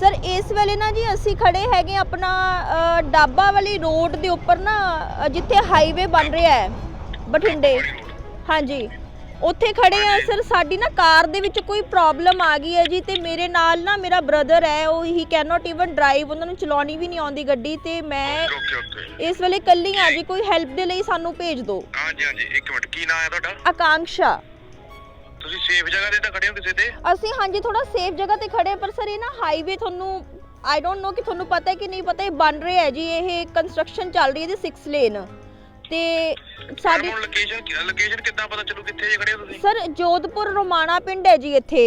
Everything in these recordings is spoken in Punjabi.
ਸਰ ਇਸ ਵੇਲੇ ਨਾ ਜੀ ਅਸੀਂ ਖੜੇ ਹੈਗੇ ਆਪਣਾ ਅ, ਡਾਬਾ ਵਾਲੀ ਰੋਡ ਦੇ ਉੱਪਰ ਨਾ ਅ, ਜਿੱਥੇ ਹਾਈਵੇ ਬਣ ਰਿਹਾ ਹੈ ਬਠਿੰਡੇ। ਹਾਂਜੀ। ਉੱਥੇ ਖੜੇ ਆ ਸਰ ਸਾਡੀ ਨਾ ਕਾਰ ਦੇ ਵਿੱਚ ਕੋਈ ਪ੍ਰੋਬਲਮ ਆ ਗਈ ਹੈ ਜੀ ਤੇ ਮੇਰੇ ਨਾਲ ਨਾ ਮੇਰਾ ਬ੍ਰਦਰ ਹੈ ਉਹ he can not even drive ਉਹਨਾਂ ਨੂੰ ਚਲਾਉਣੀ ਵੀ ਨਹੀਂ ਆਉਂਦੀ ਗੱਡੀ ਤੇ ਮੈਂ ਓਕੇ ਓਕੇ ਇਸ ਵੇਲੇ ਇਕੱਲੀ ਆ ਜੀ ਕੋਈ ਹੈਲਪ ਦੇ ਲਈ ਸਾਨੂੰ ਭੇਜ ਦਿਓ। ਹਾਂਜੀ ਹਾਂਜੀ ਇੱਕ ਮਿੰਟ ਕੀ ਨਾਮ ਹੈ ਤੁਹਾਡਾ? ਆਕਾਂक्षा ਤੁਸੀਂ ਸੇਫ ਜਗ੍ਹਾ ਤੇ ਤਾਂ ਖੜੇ ਹੋ ਕਿਸੇ ਤੇ? ਅਸੀਂ ਹਾਂਜੀ ਥੋੜਾ ਸੇਫ ਜਗ੍ਹਾ ਤੇ ਖੜੇ ਹਾਂ, ਪਰ ਸਰ ਇਹ ਨਾ ਹਾਈਵੇ ਤੁਹਾਨੂੰ ਆਈ ਡੋਨਟ ਨੋ ਕਿ ਤੁਹਾਨੂੰ ਪਤਾ ਹੈ ਕਿ ਨਹੀਂ ਪਤਾ ਇਹ ਬਣ ਰਿਹਾ ਹੈ ਜੀ ਇਹ ਕੰਸਟਰਕਸ਼ਨ ਚੱਲ ਰਹੀ ਹੈ ਜੀ 6 ਲੇਨ ਤੇ ਸਾਡੀ ਹੁਣ ਲੋਕੇਸ਼ਨ ਲੋਕੇਸ਼ਨ ਕਿੱਦਾਂ ਪਤਾ ਚੱਲੂ ਕਿੱਥੇ ਜੇ ਖੜੇ ਹੋ ਤੁਸੀਂ? ਸਰ ਜੋਧਪੁਰ ਰੋਮਾਣਾ ਪਿੰਡ ਹੈ ਜੀ ਇੱਥੇ।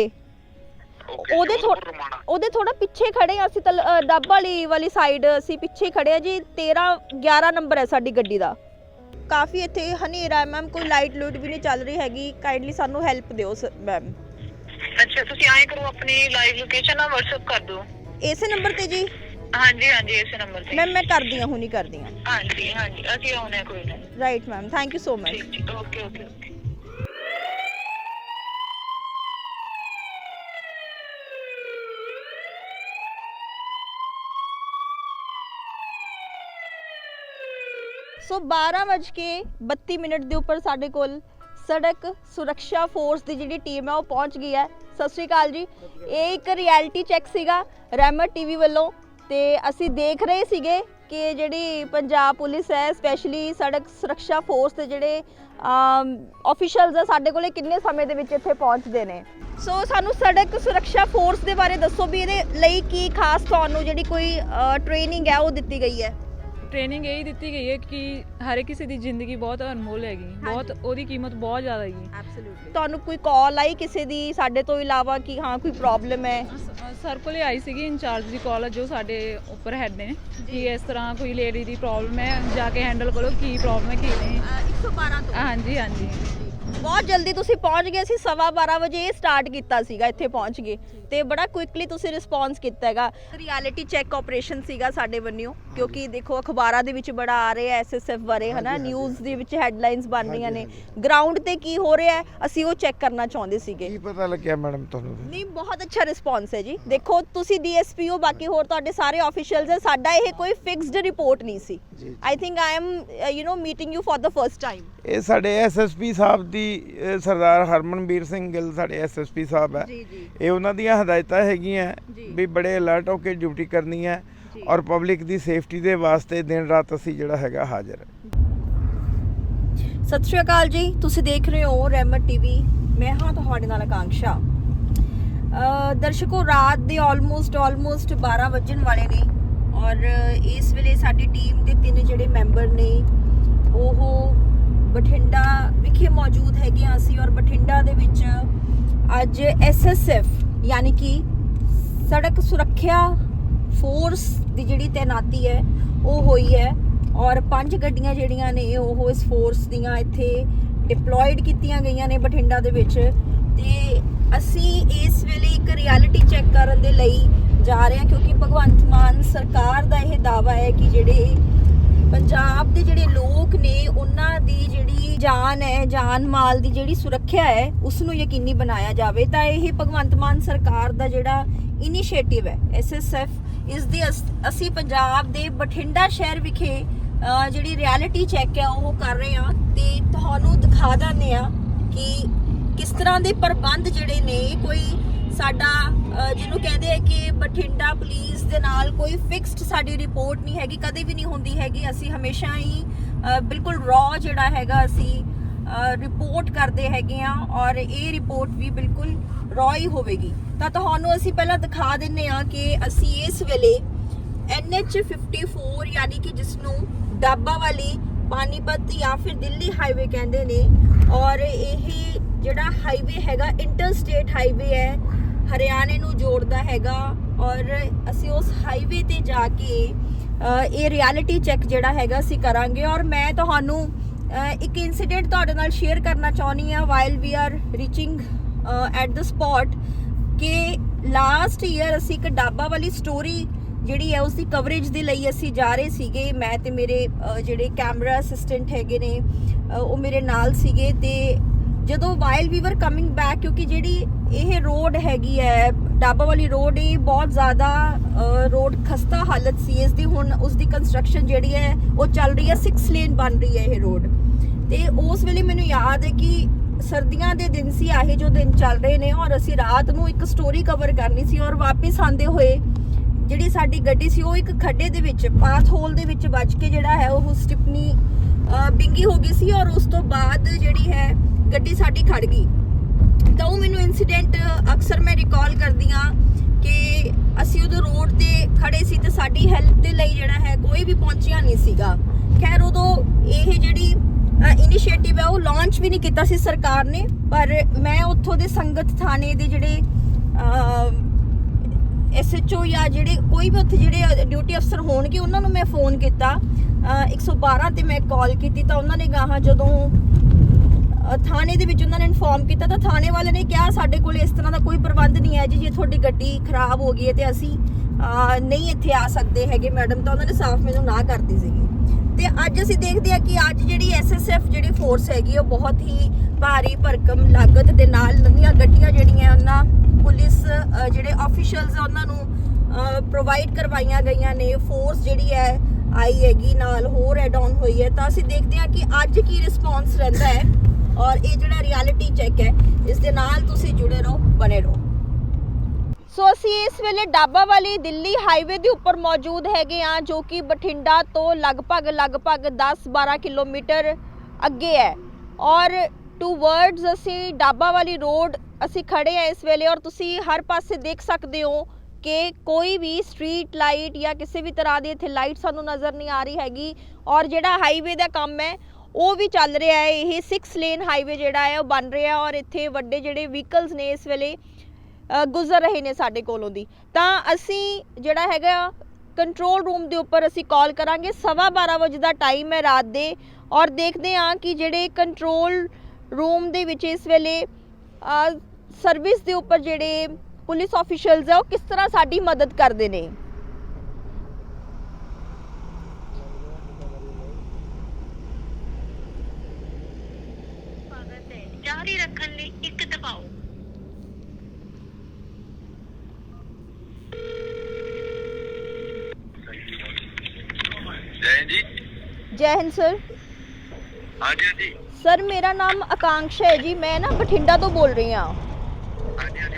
ਓਕੇ ਉਹਦੇ ਥੋ- ਜੋਧਪੁਰ ਰਮਾਣਾ। ਉਹਦੇ ਥੋੜਾ ਪਿੱਛੇ ਖੜੇ ਹਾਂ ਅਸੀਂ ਤਲ- ਅ, ਡੱਬ ਵਾਲੀ ਵਾਲੀ ਸਾਈਡ ਅਸੀਂ ਪਿੱਛੇ ਖੜੇ ਹਾਂ ਜੀ 13 11 ਨੰਬਰ ਹੈ ਸਾਡੀ ਗੱਡੀ ਦਾ। ਕਾਫੀ ਇੱਥੇ ਹਨੇਰਾ ਹੈ ਮੈਮ ਕੋਈ ਲਾਈਟ ਲੂਟ ਵੀ ਨਹੀਂ ਚੱਲ ਰਹੀ ਹੈਗੀ। ਕਾਈਂਡਲੀ ਸਾਨੂੰ ਹੈਲਪ ਦਿਓ ਮੈਮ ਅੱਛਾ ਤੁਸੀਂ ਐਂ ਕਰੋ ਆਪਣੀ ਲਾਈਵ ਲੋਕੇਸ਼ਨ ਨਾ WhatsApp ਕਰ ਦਿਓ। ਇਸੇ ਨੰਬਰ ਤੇ ਜੀ? ਹਾਂਜੀ ਹਾਂਜੀ ਇਸੇ ਨੰਬਰ ਤੇ। ਮੈਮ ਮੈਂ ਕਰਦੀ ਹਾਂ ਹੁਣੀ ਕਰਦੀ ਹਾਂ। ਹਾਂਜੀ ਹਾਂਜੀ ਅਸੀਂ ਆਉਣੇ ਆ ਕੋਈ ਨਹੀਂ right ma'am thank you so much ਠੀਕ ਠੀਕ okay okay okay so 12:32 minute ਦੇ ਉੱਪਰ ਸਾਡੇ ਕੋਲ ਸੜਕ ਸੁਰੱਖਿਆ ਫੋਰਸ ਦੀ ਜਿਹੜੀ ਟੀਮ ਹੈ ਉਹ ਪਹੁੰਚ ਗਈ ਹੈ। ਸਤਿ ਸ਼੍ਰੀ ਅਕਾਲ ਜੀ। ਇਹ ਇੱਕ ਰਿਐਲਿਟੀ ਚੈੱਕ ਸੀਗਾ ਰਹਿਮਤ ਟੀਵੀ ਵੱਲੋਂ ਤੇ ਅਸੀਂ ਦੇਖ ਰਹੇ ਸੀਗੇ ਕਿ ਜਿਹੜੀ ਪੰਜਾਬ ਪੁਲਿਸ ਹੈ ਸਪੈਸ਼ਲੀ ਸੜਕ ਸੁਰੱਖਿਆ ਫੋਰਸ ਦੇ ਜਿਹੜੇ ਆਫੀਸ਼ੀਅਲਸ ਆ ਸਾਡੇ ਕੋਲੇ ਕਿੰਨੇ ਸਮੇਂ ਦੇ ਵਿੱਚ ਇੱਥੇ ਪਹੁੰਚਦੇ ਨੇ। ਸੋ ਸਾਨੂੰ ਸੜਕ ਸੁਰੱਖਿਆ ਫੋਰਸ ਦੇ ਬਾਰੇ ਦੱਸੋ ਵੀ ਇਹਦੇ ਲਈ ਕੀ ਖਾਸ ਤੁਹਾਨੂੰ ਜਿਹੜੀ ਕੋਈ ਟ੍ਰੇਨਿੰਗ ਹੈ ਉਹ ਦਿੱਤੀ ਗਈ ਹੈ। ਟ੍ਰੇਨਿੰਗ ਇਹ ਹੀ ਦਿੱਤੀ ਗਈ ਹੈ ਕਿ ਹਰ ਇੱਕ ਕਿਸੇ ਦੀ ਜ਼ਿੰਦਗੀ ਬਹੁਤ ਅਨਮੋਲ ਹੈਗੀ ਬਹੁਤ ਉਹਦੀ ਕੀਮਤ ਬਹੁਤ ਜ਼ਿਆਦਾ ਹੈਗੀ। ਐਬਸੋਲੂਟਲੀ ਤੁਹਾਨੂੰ ਕੋਈ ਕਾਲ ਆਈ ਕਿਸੇ ਦੀ ਸਾਡੇ ਤੋਂ ਇਲਾਵਾ ਕਿ ਹਾਂ ਕੋਈ ਪ੍ਰੋਬਲਮ ਹੈ? ਸਰ ਕੋਲੇ ਆਈ ਸੀਗੀ ਇੰਚਾਰਜ ਦੀ ਕਾਲ ਜੋ ਸਾਡੇ ਉੱਪਰ ਹੈਡ ਨੇ ਕਿ ਇਸ ਤਰ੍ਹਾਂ ਕੋਈ ਲੇਡੀ ਦੀ ਪ੍ਰੋਬਲਮ ਹੈ ਜਾ ਕੇ ਹੈਂਡਲ ਕਰੋ ਕੀ ਪ੍ਰੋਬਲਮ ਹੈ ਕੀ ਨਹੀਂ। 112 ਤੋਂ। ਹਾਂਜੀ ਹਾਂਜੀ। ਬਹੁਤ ਜਲਦੀ ਤੁਸੀਂ ਪਹੁੰਚ ਗਏ ਸੀ ਸਵਾ ਵਜੇ ਇਹ ਸਟਾਰਟ ਕੀਤਾ ਸੀਗਾ ਇੱਥੇ ਪਹੁੰਚ ਗਏ। ਤੇ ਬੜਾ ਕੁਇਕਲੀ ਤੁਸੀਂ ਰਿਸਪੌਂਸ ਕੀਤਾ ਹੈਗਾ। ਰਿਐਲਿਟੀ ਚੈੱਕ ਆਪਰੇਸ਼ਨ ਸੀਗਾ ਸਾਡੇ ਵੱਲੋਂ ਕਿਉਂਕਿ ਦੇਖੋ ਅਖਬਾਰਾਂ ਦੇ ਵਿੱਚ ਬੜਾ ਆ ਰਿਹਾ ਐਸਐਸਐਫ ਬਾਰੇ ਹਨਾ? ਨਿਊਜ਼ ਦੇ ਵਿੱਚ ਹੈਡਲਾਈਨਸ ਬਣ ਰਹੀਆਂ ਨੇ। ਗਰਾਊਂਡ ਤੇ ਕੀ ਹੋ ਰਿਹਾ ਅਸੀਂ ਉਹ ਚੈੱਕ ਕਰਨਾ ਚਾਹੁੰਦੇ ਸੀਗੇ। ਕੀ ਪਤਾ ਲੱਗਿਆ ਮੈਡਮ ਤੁਹਾਨੂੰ? ਨਹੀਂ ਬਹੁਤ ਅੱਛਾ ਰਿਸਪੌਂਸ ਹੈ ਜੀ। ਦੇਖੋ ਤੁਸੀਂ ਡੀਐਸਪੀ ਹੋ ਬਾਕੀ ਹੋਰ ਤੁਹਾਡੇ ਸਾਰੇ ਆਫੀਸ਼ੀਅਲਸ ਹੈ ਸਾਡਾ ਇਹ ਕੋਈ ਫਿਕਸਡ ਰਿਪੋਰਟ ਨਹੀਂ ਸੀ। I think I am you know meeting you for the first time ਇਹ ਸਾਡੇ ਐਸਐਸਪੀ ਸਾਹਿਬ ਦੀ ਸਰਦਾਰ ਹਰਮਨਵੀਰ ਸਿੰਘ ਗਿੱਲ ਸਾਡੇ ਐਸਐਸਪੀ ਸਾਹਿਬ ਹੈ। ਇਹ ਉਹਨਾਂ ਦੀਆਂ ਹਦਾਇਤਾਂ ਹੈਗੀਆਂ। ਵੀ ਬੜੇ ਅਲਰਟ ਹੋ ਕੇ ਡਿਊਟੀ ਕਰਨੀ ਹੈ। ਔਰ ਪਬਲਿਕ ਦੀ ਸੇਫਟੀ ਦੇ ਵਾਸਤੇ ਦਿਨ ਰਾਤ ਅਸੀਂ ਜਿਹੜਾ ਹੈਗਾ ਹਾਜ਼ਰ ਸਤਿ ਸ਼੍ਰੀ ਅਕਾਲ ਜੀ ਤੁਸੀਂ ਦੇਖ ਰਹੇ ਹੋ ਰਹਿਮਤ ਟੀਵੀ। ਮੈਂ ਹਾਂ ਤੁਹਾਡੇ ਨਾਲ ਅ, ਦਰਸ਼ਕੋ ਰਾਤ ਦੇ ਆਲਮੋਸਟ ਆਲਮੋਸਟ 12 ਵੱਜਣ ਵਾਲੇ ਨੇ ਔਰ ਇਸ ਵੇਲੇ ਸਾਡੀ ਟੀਮ ਦੇ ਤਿੰਨ ਜਿਹੜੇ ਮੈਂਬਰ ਨੇ ਉਹ ਬਠਿੰਡਾ ਮੌਜੂਦ ਹੈਗੇ ਹਾਂ ਅਸੀਂ ਔਰ ਬਠਿੰਡਾ ਦੇ ਵਿੱਚ ਅੱਜ ਐਸਐਸਐਫ ਯਾਨੀ ਕਿ ਸੜਕ ਸੁਰੱਖਿਆ ਫੋਰਸ ਦੀ ਜਿਹੜੀ ਤੈਨਾਤੀ ਹੈ, ਉਹ ਹੋਈ ਹੈ ਔਰ ਪੰਜ ਗੱਡੀਆਂ ਜਿਹੜੀਆਂ ਨੇ ਉਹ ਇਸ ਫੋਰਸ ਦੀਆਂ ਇੱਥੇ ਡਿਪਲੋਇਡ ਕੀਤੀਆਂ ਗਈਆਂ ਨੇ ਬਠਿੰਡਾ ਦੇ ਵਿੱਚ ਤੇ ਅਸੀਂ ਇਸ ਵੇਲੇ ਇੱਕ ਰਿਐਲਿਟੀ ਚੈੱਕ ਕਰਨ ਦੇ ਲਈ ਜਾ ਰਹੇ ਹਾਂ ਕਿਉਂਕਿ ਭਗਵੰਤ ਮਾਨ ਸਰਕਾਰ ਦਾ ਇਹ ਦਾਵਾ ਹੈ ਕਿ ਜਿਹੜੇ ਪੰਜਾਬ ਦੇ ਜਿਹੜੇ ਲੋਕ ਨੇ, ਉਹਨਾਂ ਦੀ ਜਿਹੜੀ ਜਾਨ ਹੈ, ਜਾਨ ਮਾਲ ਦੀ ਜਿਹੜੀ ਸੁਰੱਖਿਆ ਹੈ ਉਸ ਨੂੰ ਯਕੀਨੀ ਬਣਾਇਆ ਜਾਵੇ। ਤਾਂ ਇਹ ਭਗਵੰਤ ਮਾਨ ਸਰਕਾਰ ਦਾ ਜਿਹੜਾ ਇਨੀਸ਼ੀਏਟਿਵ ਹੈ ਐਸਐਸਐਫ ਇਸ ਦੀ ਅਸ- ਅਸੀਂ ਪੰਜਾਬ ਦੇ ਬਠਿੰਡਾ ਸ਼ਹਿਰ ਵਿਖੇ ਜਿਹੜੀ ਰਿਐਲਿਟੀ ਚੈੱਕ ਹੈ, ਉਹ ਕਰ ਰਹੇ ਹਾਂ। ਤੇ ਤੁਹਾਨੂੰ ਦਿਖਾ ਦਿੰਦੇ ਆ ਕਿ ਕਿਸ ਤਰ੍ਹਾਂ ਦੇ ਪ੍ਰਬੰਧ ਜਿਹੜੇ ਨੇ, ਕੋਈ ਸਾਡਾ ਜਿਹਨੂੰ ਕਹਿੰਦੇ ਆ ਕਿ ਬਠਿੰਡਾ ਪੁਲਿਸ ਦੇ ਨਾਲ ਕੋਈ ਫਿਕਸਡ ਸਾਡੀ ਰਿਪੋਰਟ ਨਹੀਂ ਹੈਗੀ, ਕਦੇ ਵੀ ਨਹੀਂ ਹੁੰਦੀ ਹੈਗੀ। ਅਸੀਂ ਹਮੇਸ਼ਾ ਹੀ ਬਿਲਕੁਲ ਰॉ ਜਿਹੜਾ ਹੈਗਾ ਅਸੀਂ ਰਿਪੋਰਟ ਕਰਦੇ ਹੈਗੇ ਆ ਔਰ ਇਹ ਰਿਪੋਰਟ ਵੀ ਬਿਲਕੁਲ ਰॉ ਹੀ ਹੋਵੇਗੀ। ਤਾਂ ਤੁਹਾਨੂੰ ਅਸੀਂ ਪਹਿਲਾਂ ਦਿਖਾ ਦਿੰਨੇ ਆ ਕਿ ਅਸੀਂ ਇਸ ਵੇਲੇ NH 54 ਯਾਨੀ ਕਿ ਜਿਸ ਨੂੰ ਡਾਬਾ ਵਾਲੀ ਪਾਨੀਪਤ ਜਾਂ ਫਿਰ ਦਿੱਲੀ ਹਾਈਵੇ ਕਹਿੰਦੇ ਨੇ ਔਰ ਇਹ ਜਿਹੜਾ ਹਾਈਵੇ ਹੈਗਾ ਇੰਟਰ ਸਟੇਟ ਹਾਈਵੇ ਹੈ ਹਰਿਆਣੇ ਨੂੰ ਜੋੜਦਾ ਹੈਗਾ ਔਰ ਅਸੀਂ ਉਸ ਹਾਈਵੇ ਤੇ ਜਾ ਕੇ ਇਹ ਰਿਐਲਿਟੀ ਚੈੱਕ ਜਿਹੜਾ ਹੈਗਾ ਅਸੀਂ ਕਰਾਂਗੇ ਔਰ ਮੈਂ ਤੁਹਾਨੂੰ ਇੱਕ ਇਨਸੀਡੈਂਟ ਤੁਹਾਡੇ ਨਾਲ ਸ਼ੇਅਰ ਕਰਨਾ ਚਾਹੁੰਦੀ ਆ while we are reaching at the spot ਕਿ ਲਾਸਟ ਈਅਰ ਅਸੀਂ ਇੱਕ ਡਾਬਾ ਵਾਲੀ ਸਟੋਰੀ ਜਿਹੜੀ ਹੈ ਉਸ ਦੀ ਕਵਰੇਜ ਦੇ ਲਈ ਅਸੀਂ ਜਾ ਰਹੇ ਸੀਗੇ। ਮੈਂ ਤੇ ਮੇਰੇ ਜਿਹੜੇ ਕੈਮਰਾ ਅਸਿਸਟੈਂਟ ਹੈਗੇ ਨੇ ਉਹ ਮੇਰੇ ਨਾਲ ਸੀਗੇ ਤੇ ਜਦੋਂ ਵਾਈਲ ਵੀ ਵਰ ਕਮਿੰਗ ਬੈਕ ਕਿਉਂਕਿ ਜਿਹੜੀ ਇਹ ਰੋਡ ਹੈਗੀ ਹੈ, ਡਾਬਾ ਵਾਲੀ ਰੋਡ ਇਹ ਬਹੁਤ ਜ਼ਿਆਦਾ ਰੋਡ ਖਸਤਾ ਹਾਲਤ ਸੀ। ਇਸ ਦੀ ਹੁਣ ਉਸ ਦੀ ਕੰਸਟਰਕਸ਼ਨ ਜਿਹੜੀ ਹੈ, ਉਹ ਚੱਲ ਰਹੀ ਹੈ 6 ਲੇਨ ਬਣ ਰਹੀ ਹੈ ਇਹ ਰੋਡ ਤੇ ਉਸ ਵੇਲੇ ਮੈਨੂੰ ਯਾਦ ਹੈ ਕਿ ਸਰਦੀਆਂ ਦੇ ਦਿਨ ਸੀ ਆਹੇ ਜੋ ਦਿਨ ਚੱਲ ਰਹੇ ਨੇ ਔਰ ਅਸੀਂ ਰਾਤ ਨੂੰ ਇੱਕ ਸਟੋਰੀ ਕਵਰ ਕਰਨੀ ਸੀ ਔਰ ਵਾਪਸ ਆਂਦੇ ਹੋਏ ਜਿਹੜੀ ਸਾਡੀ ਗੱਡੀ ਸੀ, ਉਹ ਇੱਕ ਖੱਡੇ ਦੇ ਵਿੱਚ ਪਾਥ ਹੋਲ ਦੇ ਵਿੱਚ ਵੱਜ ਕੇ ਜਿਹੜਾ ਹੈ, ਉਹ ਸਟਿਪਨੀ ਬਿੰਗੀ ਹੋ ਗਈ ਸੀ ਔਰ ਉਸ ਤੋਂ ਬਾਅਦ ਜਿਹੜੀ ਹੈ ਗੱਡੀ ਸਾਡੀ ਖੜ ਗਈ। ਤਾਂ ਉਹ ਮੈਨੂੰ ਇਨਸੀਡੈਂਟ ਅਕਸਰ ਮੈਂ ਰਿਕਾਲ ਕਰਦੀ ਆ ਕਿ ਅਸੀਂ ਉਦੋਂ ਰੋਡ ਤੇ ਖੜੇ ਸੀ ਤੇ ਸਾਡੀ ਹੈਲਪ ਦੇ ਲਈ ਜਿਹੜਾ ਹੈ ਕੋਈ ਵੀ ਪਹੁੰਚਿਆ ਨਹੀਂ ਸੀਗਾ। ਖੈਰ, ਉਦੋਂ ਇਹ ਜਿਹੜੀ ਇਨੀਸ਼ੀਏਟਿਵ ਹੈ, ਉਹ ਲਾਂਚ ਵੀ ਨਹੀਂ ਕੀਤਾ ਸੀ ਸਰਕਾਰ ਨੇ, ਪਰ ਮੈਂ ਉੱਥੋਂ ਦੇ ਸੰਗਤ ਥਾਣੇ ਦੇ ਜਿਹੜੇ ਐਸਐਚਓ ਜਾਂ ਜਿਹੜੇ ਕੋਈ ਵੀ ਉੱਥੇ ਜਿਹੜੇ ਡਿਊਟੀ ਅਫਸਰ ਹੋਣਗੇ, ਉਹਨਾਂ ਨੂੰ ਮੈਂ ਫੋਨ ਕੀਤਾ। ਅਹ 112 ਤੇ ਮੈਂ ਕਾਲ ਕੀਤੀ ਤਾਂ ਉਹਨਾਂ ਨੇ ਗਾਹਾਂ ਜਦੋਂ ਥਾਣੇ ਦੇ ਵਿੱਚ ਉਹਨਾਂ ਨੇ ਇਨਫੋਰਮ ਕੀਤਾ ਤਾਂ ਥਾਣੇ ਵਾਲੇ ਨੇ ਕਿਹਾ ਸਾਡੇ ਕੋਲ ਇਸ ਤਰ੍ਹਾਂ ਦਾ ਕੋਈ ਪ੍ਰਬੰਧ ਨਹੀਂ ਹੈ ਜੀ, ਜੇ ਤੁਹਾਡੀ ਗੱਡੀ ਖਰਾਬ ਹੋ ਗਈ ਹੈ ਤੇ ਅਸੀਂ ਨਹੀਂ ਇੱਥੇ ਆ ਸਕਦੇ ਹੈਗੇ ਮੈਡਮ, ਤਾਂ ਉਹਨਾਂ ਨੇ ਸਾਫ਼ ਮੈਨੂੰ ਨਾ ਕਰਤੀ ਸੀਗੀ। ਤੇ ਅੱਜ ਅਸੀਂ ਦੇਖਦੇ ਹਾਂ ਕਿ ਅੱਜ ਜਿਹੜੀ ਐਸਐਸਐਫ ਜਿਹੜੀ ਫੋਰਸ ਹੈਗੀ ਉਹ ਬਹੁਤ ਹੀ ਭਾਰੀ ਭਰਕਮ ਲਾਗਤ ਦੇ ਨਾਲ ਨਵੀਆਂ ਗੱਡੀਆਂ ਜਿਹੜੀਆਂ ਉਹਨਾਂ ਪੁਲਿਸ ਜਿਹੜੇ ਆਫੀਸ਼ੀਅਲਸ ਆ, ਉਹਨਾਂ ਨੂੰ ਪ੍ਰੋਵਾਈਡ ਕਰਵਾਈਆਂ ਗਈਆਂ ਨੇ। ਫੋਰਸ ਜਿਹੜੀ ਹੈ, ਆਈ ਹੈਗੀ, ਨਾਲ ਹੋਰ ਐਡ ਆਨ ਹੋਈ ਹੈ। ਤਾਂ ਅਸੀਂ ਦੇਖਦੇ ਹਾਂ ਕਿ ਅੱਜ ਕੀ ਰਿਸਪੌਂਸ ਰਹਿੰਦਾ ਹੈ। ਔਰ ਇਹ ਜਿਹੜਾ ਰਿਐਲਿਟੀ ਚੈੱਕ ਹੈ, ਇਸ ਦੇ ਨਾਲ ਤੁਸੀਂ ਜੁੜੇ ਰਹੋ ਬਨੇ ਰਹੋ। ਸੋ ਅਸੀਂ ਇਸ ਵੇਲੇ ਡਾਬਾ ਵਾਲੀ ਦਿੱਲੀ ਹਾਈਵੇ ਦੇ ਉੱਪਰ ਮੌਜੂਦ ਹੈਗੇ ਆ ਜੋ ਕਿ ਬਠਿੰਡਾ ਤੋਂ ਲਗਭਗ ਲਗਭਗ 10-12 ਕਿਲੋਮੀਟਰ ਅੱਗੇ ਹੈ। ਔਰ ਟੂਵਰਡਸ ਅਸੀਂ ਡਾਬਾ ਵਾਲੀ ਰੋਡ ਅਸੀਂ ਖੜੇ ਆ ਇਸ ਵੇਲੇ ਔਰ ਤੁਸੀਂ ਹਰ ਪਾਸੇ ਦੇਖ ਸਕਦੇ ਹੋ ਕਿ ਕੋਈ ਵੀ ਸਟਰੀਟ ਲਾਈਟ ਜਾਂ ਕਿਸੇ ਵੀ ਤਰ੍ਹਾਂ ਦੀ ਇੱਥੇ ਲਾਈਟ ਸਾਨੂੰ ਨਜ਼ਰ ਨਹੀਂ ਆ ਰਹੀ ਹੈਗੀ। ਔਰ ਜਿਹੜਾ ਹਾਈਵੇ ਦਾ ਕੰਮ ਹੈ ਉਹ ਵੀ ਚੱਲ ਰਿਹਾ ਹੈ, ਇਹ 6 ਲੇਨ ਹਾਈਵੇ ਜਿਹੜਾ ਹੈ, ਉਹ ਬਣ ਰਿਹਾ ਔਰ ਇੱਥੇ ਵੱਡੇ ਜਿਹੜੇ ਵਹੀਕਲਸ ਨੇ ਇਸ ਵੇਲੇ ਗੁਜ਼ਰ ਰਹੇ ਨੇ ਸਾਡੇ ਕੋਲੋਂ ਦੀ। ਤਾਂ ਅਸੀਂ ਜਿਹੜਾ ਹੈਗਾ ਕੰਟਰੋਲ ਰੂਮ ਦੇ ਉੱਪਰ ਅਸੀਂ ਕਾਲ ਕਰਾਂਗੇ। ਸਵਾ 12 ਵਜੇ ਦਾ ਟਾਈਮ ਹੈ ਰਾਤ ਦੇ ਔਰ ਦੇਖਦੇ ਹਾਂ ਕਿ ਜਿਹੜੇ ਕੰਟਰੋਲ ਰੂਮ ਦੇ ਵਿੱਚ ਇਸ ਵੇਲੇ ਸਰਵਿਸ ਦੇ ਉੱਪਰ ਜਿਹੜੇ ਪੁਲਿਸ ਆਫੀਸ਼ੀਅਲਸ ਆ, ਉਹ ਕਿਸ ਤਰ੍ਹਾਂ ਸਾਡੀ ਮਦਦ ਕਰਦੇ ਨੇ। ਜਾਰੀ ਰੱਖਣ ਲਈ ਇੱਕ ਦਬਾਓ। ਜੈ ਜੀ। ਜੈ ਹਿੰਦ ਸਰ। ਹਾਂਜੀ ਹਾਂਜੀ। ਸਰ ਮੇਰਾ ਨਾਮ ਆਕਾਂਕਸ਼ਾ ਹੈ ਜੀ। ਮੈਂ ਨਾ ਬਠਿੰਡਾ ਤੋਂ ਬੋਲ ਰਹੀ ਹਾਂ। ਹਾਂਜੀ ਹਾਂਜੀ